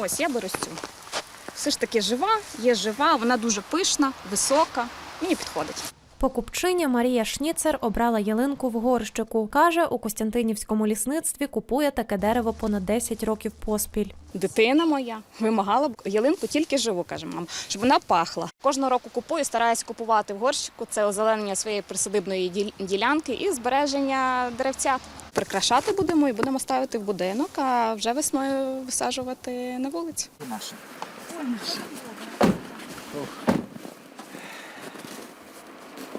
Ось я беру цю. Все ж таки жива, є жива, вона дуже пишна, висока. Мені підходить. Покупчиня Марія Шніцер обрала ялинку в горщику. Каже, у Костянтинівському лісництві купує таке дерево понад 10 років поспіль. Дитина моя вимагала б ялинку тільки живу, каже мама, щоб вона пахла. Кожного року купую, стараюсь купувати в горщику. Це озеленення своєї присадибної ділянки і збереження деревцят. Прикрашати будемо і будемо ставити в будинок, а вже весною висаджувати на вулиці.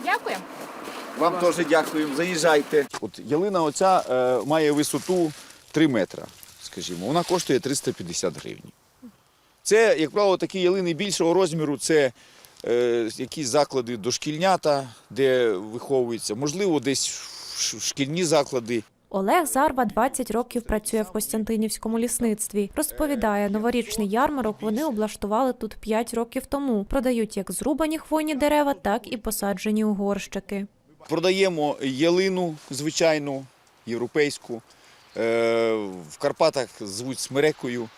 Дякую. Вам теж дякуємо, заїжджайте. От ялина оця е, має висоту 3 метра, скажімо. Вона коштує 350 гривень. Це, як правило, такі ялини більшого розміру, це е, якісь заклади дошкільнята, де виховуються, можливо, десь шкільні заклади. Олег Зарва 20 років працює в Костянтинівському лісництві. Розповідає, новорічний ярмарок вони облаштували тут 5 років тому. Продають як зрубані хвойні дерева, так і посаджені у горщики. Продаємо ялину звичайну, європейську. Е, в Карпатах звуть смерекою.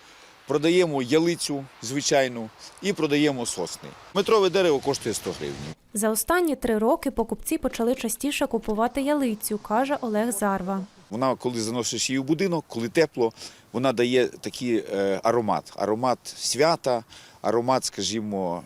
Продаємо ялицю звичайну і продаємо сосни. Метрове дерево коштує 100 гривень. За останні три роки покупці почали частіше купувати ялицю, каже Олег Зарва. Вона, коли заносиш її в будинок, коли тепло, вона дає такий е, аромат. Аромат свята, аромат, скажімо,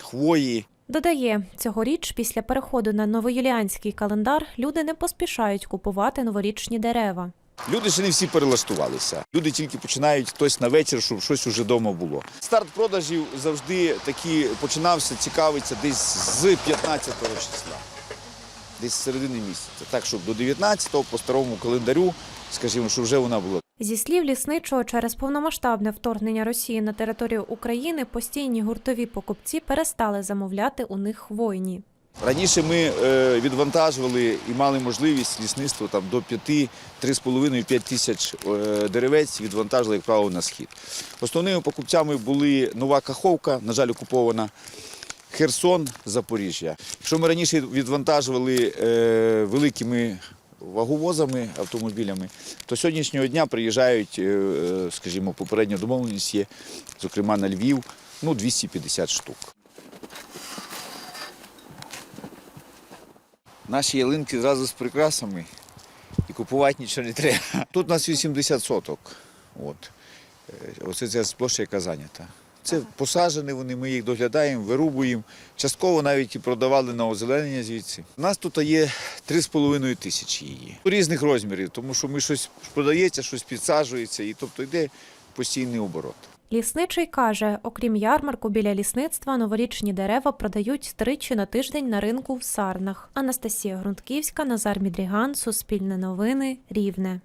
хвої. Додає, цьогоріч, після переходу на новоюліанський календар, люди не поспішають купувати новорічні дерева. Люди ще не всі перелаштувалися. Люди тільки починають хтось на вечір, щоб щось уже вдома було. Старт продажів завжди такі починався, цікавиться десь з 15 числа, десь з середини місяця. Так, щоб до 19-го по старому календарю, скажімо, що вже вона була. Зі слів лісничого, через повномасштабне вторгнення Росії на територію України постійні гуртові покупці перестали замовляти у них хвойні. Раніше ми е, відвантажували і мали можливість лісництво там до 5, 3,5-5 тисяч е, деревець відвантажили, як правило, на схід. Основними покупцями були Нова Каховка, на жаль, окупована, Херсон, Запоріжжя. Якщо ми раніше відвантажували е, великими ваговозами, автомобілями, то сьогоднішнього дня приїжджають, е, е, скажімо, попередня домовленість є, зокрема на Львів, ну 250 штук. Наші ялинки зразу з прикрасами і купувати нічого не треба. Тут у нас 80 соток. От. Е, Оце ця площа, яка зайнята. Це посаджені вони, ми їх доглядаємо, вирубуємо. Частково навіть і продавали на озеленення звідси. У нас тут є 3,5 тисячі її. Різних розмірів, тому що ми щось продається, щось підсаджується, і тобто йде постійний оборот. Лісничий каже, окрім ярмарку біля лісництва, новорічні дерева продають тричі на тиждень на ринку в Сарнах. Анастасія Грунтківська, Назар Мідріган, Суспільне новини, Рівне.